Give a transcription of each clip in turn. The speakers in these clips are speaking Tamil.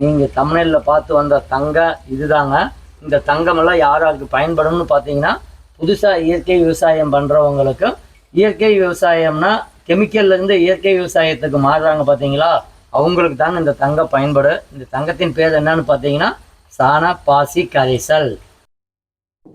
நீங்கள் தமிழில் பார்த்து வந்த தங்க இதுதாங்க. இந்த தங்கமெல்லாம் யார் யாருக்கு பயன்படும்னு பார்த்தீங்கன்னா புதுசாக இயற்கை விவசாயம் பண்ணுறவங்களுக்கு இயற்கை விவசாயம்னா கெமிக்கல்லேருந்து இயற்கை விவசாயத்துக்கு மாறுறாங்க பார்த்தீங்களா? அவங்களுக்கு தாங்க இந்த தங்கம் பயன்படு இந்த தங்கத்தின் பேர் என்னன்னு பார்த்தீங்கன்னா சாண பாசி கரைசல்.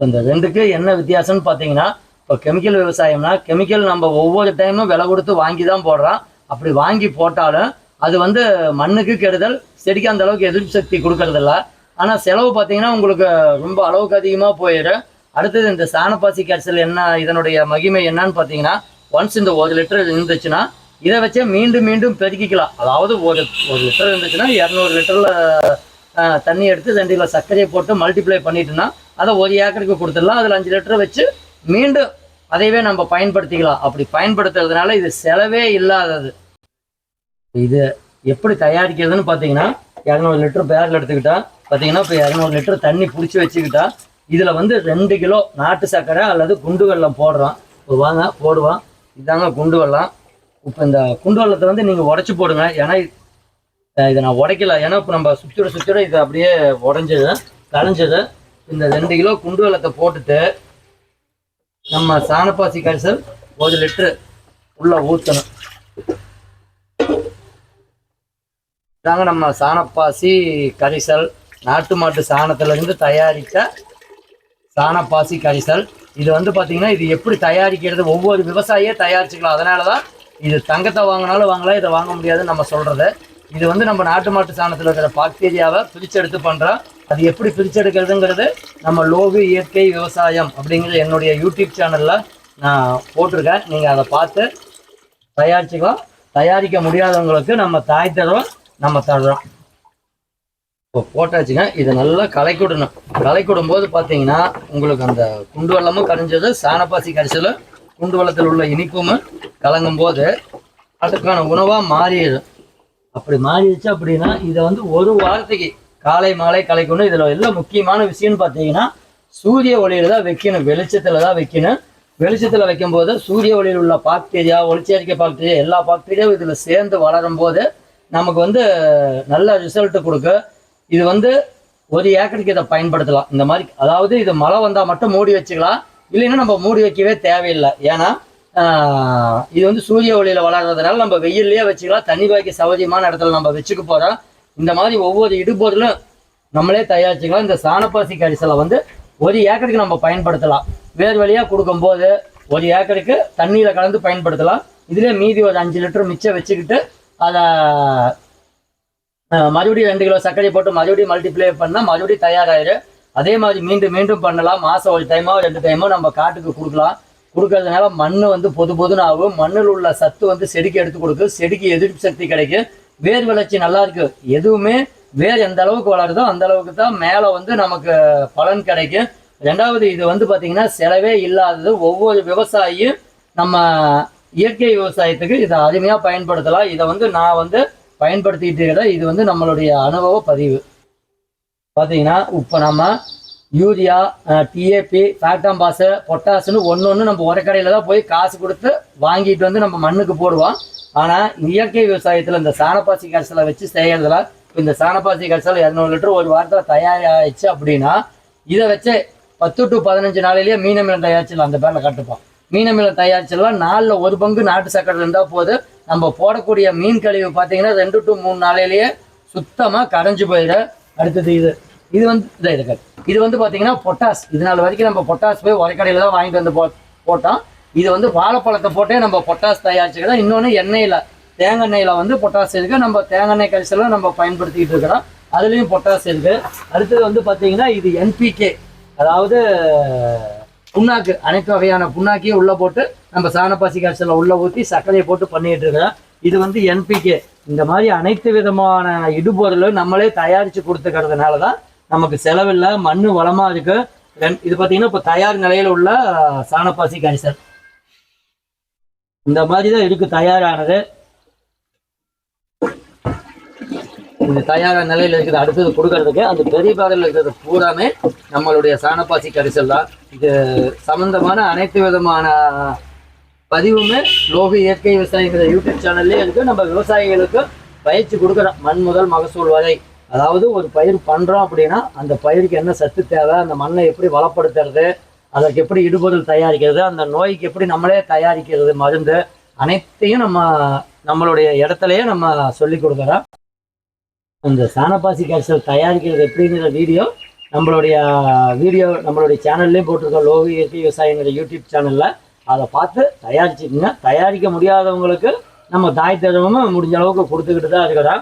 இந்த ரெண்டுக்கு என்ன வித்தியாசம்னு பார்த்தீங்கன்னா இப்போ கெமிக்கல் விவசாயம்னா கெமிக்கல் நம்ம ஒவ்வொரு டைமும் விலை கொடுத்து வாங்கி தான் போடுறோம். அப்படி வாங்கி போட்டாலும் அது வந்து மண்ணுக்கு கெடுதல் செடிக்கு அந்த அளவுக்கு எதிர்ப்பு சக்தி கொடுக்கறதில்ல. ஆனால் செலவு பார்த்தீங்கன்னா உங்களுக்கு ரொம்ப அளவுக்கு அதிகமாக போயிடும். அடுத்தது இந்த சாணப்பாசி கரைசல் என்ன இதனுடைய மகிமை என்னன்னு பார்த்தீங்கன்னா ஒன்ஸ் இந்த ஒரு லிட்டர் இருந்துச்சுன்னா இதை வச்சே மீண்டும் மீண்டும் பெருக்கிக்கலாம். அதாவது ஒரு ஒரு லிட்டர் இருந்துச்சுன்னா இரநூறு லிட்டரில் தண்ணி எடுத்து தண்டியில் சர்க்கரையை போட்டு மல்டிப்ளை பண்ணிட்டோம்னா அதை ஒரு ஏக்கருக்கு கொடுத்துடலாம். அதில் அஞ்சு லிட்டர் வச்சு மீண்டும் அதையவே நம்ம பயன்படுத்திக்கலாம். அப்படி பயன்படுத்துறதுனால இது செலவே இல்லாதது. இது எப்படி தயாரிக்கிறதுன்னு பார்த்தீங்கன்னா இரநூறு லிட்டர் பேரில் எடுத்துக்கிட்டா பார்த்தீங்கன்னா இப்போ இரநூறு லிட்டர் தண்ணி பிடிச்சி வச்சுக்கிட்டா இதில் வந்து ரெண்டு கிலோ நாட்டு சர்க்கரை அல்லது குண்டு வெல்லம் போடுறோம் இப்போ வாங்க போடுவோம். இதாங்க குண்டு வெள்ளம் இப்போ இந்த குண்டு வெள்ளத்தை வந்து நீங்கள் உடச்சி போடுங்க. ஏன்னா இதை நான் உடைக்கல. ஏன்னா இப்போ நம்ம சுற்றிட சுற்றிட இது அப்படியே உடஞ்சது கலைஞ்சது. இந்த ரெண்டு கிலோ குண்டு வெல்லத்தை போட்டுட்டு நம்ம சாணப்பாசி கரிசல் ஒரு லிட்டரு உள்ளே ஊற்றணும் தாங்க நம்ம சாணப்பாசி கரிசல் நாட்டு மாட்டு சாணத்திலிருந்து தயாரித்த சாணப்பாசி கரிசல். இது வந்து பார்த்திங்கன்னா இது எப்படி தயாரிக்கிறது? ஒவ்வொரு விவசாயியே தயாரிச்சுக்கலாம். அதனால தான் இது தங்கத்தை வாங்கினாலும் வாங்கலாம் இதை வாங்க முடியாதுன்னு நம்ம சொல்கிறது இது வந்து நம்ம நாட்டு மாட்டு சாணத்தில் இருக்கிற பாக்டீரியாவை பிரிச்செடுத்து பண்ணுறோம் அது எப்படி பிரிச்செடுக்கிறதுங்கிறது நம்ம லோகு இயற்கை விவசாயம் அப்படிங்கிற என்னுடைய யூடியூப் சேனலில் நான் போட்டிருக்கேன். நீங்கள் அதை பார்த்து தயாரிச்சுக்கலாம். தயாரிக்க முடியாதவங்களுக்கு நம்ம தாய் தரோம். நம்ம தடுறோம் இப்போ போட்டாச்சுங்க. இதை நல்லா கலக்கி விடணும் போது பார்த்தீங்கன்னா உங்களுக்கு அந்த குண்டு வெள்ளமும் கரைஞ்சது சாணப்பாசி கரைச்சலும் குண்டு வெள்ளத்தில் உள்ள இனிப்பும் கலங்கும் போது அதுக்கான உணவாக மாறிடும். அப்படி மாறிடுச்சு அப்படின்னா இதை வந்து ஒரு வாரத்துக்கு காலை மாலை கலைக்கணும் இதில் எல்லாம் முக்கியமான விஷயம்னு பார்த்தீங்கன்னா சூரிய ஒளியில தான் வைக்கணும். வெளிச்சத்தில் தான் வைக்கணும். வெளிச்சத்தில் வைக்கும்போது சூரிய ஒளியில் உள்ள பாக்டீரியா ஒளிச்சேர்க்கை பாக்டீரியா எல்லா பாக்டீரியாவும் இதில் சேர்ந்து வளரும் போது நமக்கு வந்து நல்ல ரிசல்ட் கொடுக்க. இது வந்து ஒரு ஏக்கருக்கு இதை பயன்படுத்தலாம். இந்த மாதிரி அதாவது இது மழை வந்தால் மட்டும் மூடி வச்சுக்கலாம். இல்லைன்னா நம்ம மூடி வைக்கவே தேவையில்லை. ஏன்னா இது வந்து சூரிய ஒளியில் வளர்றதுனால நம்ம வெயில்லையே வச்சுக்கலாம். தண்ணி பாய்க்கு சௌகரியமான இடத்துல நம்ம வச்சுக்க போகிறோம் இந்த மாதிரி ஒவ்வொரு இடுபொருளும் நம்மளே தயாரிச்சுக்கலாம். இந்த சாணப்பாசி கரிசலை வந்து ஒரு ஏக்கருக்கு நம்ம பயன்படுத்தலாம். வேறு வழியாக கொடுக்கும்போது ஒரு ஏக்கருக்கு தண்ணியில் கலந்து பயன்படுத்தலாம். இதுலேயே மீதி ஒரு அஞ்சு லிட்டர் மிச்சம் வச்சுக்கிட்டு அதை மறுபடியும் ரெண்டு கிலோ சர்க்கரை போட்டு மறுபடியும் மல்டிப்ளை பண்ணால் மறுபடியும் தயாராயிரும் அதே மாதிரி மீண்டும் மீண்டும் பண்ணலாம். மாதம் ஒரு டைமோ ரெண்டு டைமோ நம்ம காட்டுக்கு கொடுக்கலாம். கொடுக்கறதுனால மண் வந்து பொது பொதுன்னு ஆகும். மண்ணில் உள்ள சத்து வந்து செடிக்கு எடுத்து கொடுக்கும் செடிக்கு எதிர்ப்பு சக்தி கிடைக்கும் வேர் வளர்ச்சி நல்லா இருக்கு. எதுவுமே வேர் எந்த அளவுக்கு வளருதோ அந்த அளவுக்கு தான் மேலே வந்து நமக்கு பலன் கிடைக்கும் ரெண்டாவது இது வந்து பார்த்தீங்கன்னா செலவே இல்லாதது. ஒவ்வொரு விவசாயியும் நம்ம இயற்கை விவசாயத்துக்கு இதை அருமையாக பயன்படுத்தலாம். இதை வந்து நான் வந்து பயன்படுத்திக்கிட்டு இருக்கிறேன் இது வந்து நம்மளுடைய அனுபவ பதிவு. பார்த்தீங்கன்னா இப்போ நம்ம யூரியா டிஏபி ஃபேக்டாம்பாஸு பொட்டாசுன்னு ஒன்று ஒன்று நம்ம உரக்கடையில் தான் போய் காசு கொடுத்து வாங்கிட்டு வந்து நம்ம மண்ணுக்கு போடுவோம். ஆனால் இயற்கை விவசாயத்தில் இந்த சாணப்பாசி கரைசலை வச்சு செய்கிறதுல இப்போ இந்த சாணப்பாசி கரைசல் இரநூறு லிட்டர் ஒரு வாரத்தில் தயாராகிடுச்சு அப்படின்னா இதை வச்சு பத்து டு பதினஞ்சு நாளிலேயே மீன் தயாரிச்சிடலாம். அந்த பேரில் கட்டுப்போம். மீனமில தயாரிச்செல்லாம் நாலில் ஒரு பங்கு நாட்டு சக்கரை இருந்தால் போது நம்ம போடக்கூடிய மீன் கழிவு பார்த்தீங்கன்னா ரெண்டு டு மூணு நாளையிலேயே சுத்தமாக கரைஞ்சு போயிடும் அடுத்தது இது. இது வந்து இதை இருக்கு இது வந்து பார்த்தீங்கன்னா பொட்டாஸ் இது நாள் வரைக்கும் நம்ம பொட்டாஸ் போய் உரைக்கடையில் தான் வாங்கிட்டு வந்து போ போட்டோம். இது வந்து வாழைப்பழத்தை போட்டே நம்ம பொட்டாஸ் தயாரிச்சுக்கிறோம் இன்னொன்று எண்ணெயில் தேங்காய் எண்ணெயில் வந்து பொட்டாஸ் இருக்குது நம்ம தேங்காய் எண்ணெய் கரிசலும் நம்ம பயன்படுத்திக்கிட்டு இருக்கிறோம். அதுலேயும் பொட்டாஸ் இருக்குது அடுத்தது வந்து பார்த்தீங்கன்னா இது என்பிகே அதாவது புண்ணாக்கு அனைத்து வகையான புண்ணாக்கையும் உள்ளே போட்டு நம்ம சாணப்பாசி கரிசலை உள்ளே ஊற்றி சர்க்கரையை போட்டு பண்ணிட்டு இருக்கிறோம். இது வந்து என்பிகே இந்த மாதிரி அனைத்து விதமான இடுபொருளும் நம்மளே தயாரித்து கொடுத்துக்கிறதுனால தான் நமக்கு செலவில்லை மண் வளமாக இருக்குது இது பார்த்தீங்கன்னா இப்போ தயார் நிலையில் உள்ள சாணப்பாசி காய்ச்சல். இந்த மாதிரி தான் இருக்குது தயாரானது. இது தயாரான நிலையில் இருக்குது. அடுத்தது கொடுக்கறதுக்கு அந்த பெரிய பாதையில் இருக்கிறது பூராமே நம்மளுடைய சாணப்பாசி கரிசல் தான். இது சம்பந்தமான அனைத்து விதமான பதிவுமே லோக இயற்கை விவசாயிங்கிற யூடியூப் சேனல்லே இருக்கு. நம்ம விவசாயிகளுக்கு பயிற்சி கொடுக்குறோம் மண் முதல் மகசூல் வரை. அதாவது ஒரு பயிர் பண்ணுறோம் அப்படின்னா அந்த பயிருக்கு என்ன சத்து தேவை அந்த மண்ணை எப்படி வளப்படுத்துறது அதற்கு எப்படி இடுபொருள் தயாரிக்கிறது அந்த நோய்க்கு எப்படி நம்மளே தயாரிக்கிறது மருந்து அனைத்தையும் நம்ம நம்மளுடைய இடத்துலயே நம்ம சொல்லி கொடுக்குறோம். இந்த சாணப்பாசி கேப்சல் தயாரிக்கிறது எப்படிங்கிற வீடியோ நம்மளுடைய வீடியோ நம்மளுடைய சேனல்லையும் போட்டிருக்கோம் லோக இயற்கை விவசாயங்கிற யூடியூப் சேனலில் அதை பார்த்து தயாரிச்சுக்கோங்க தயாரிக்க முடியாதவங்களுக்கு நம்ம தாய் தருவமும் முடிஞ்ச அளவுக்கு கொடுத்துக்கிட்டு தான் இருக்கிறோம்.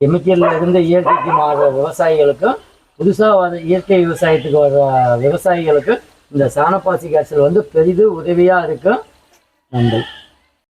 கெமிக்கல்ல இருந்து இயற்கைக்கு மாறுற விவசாயிகளுக்கும் புதுசாக வர இயற்கை விவசாயத்துக்கு வர விவசாயிகளுக்கு இந்த சாணப்பாசி காய்ச்சல் வந்து பெரிது உதவியாக இருக்கும். நன்றி.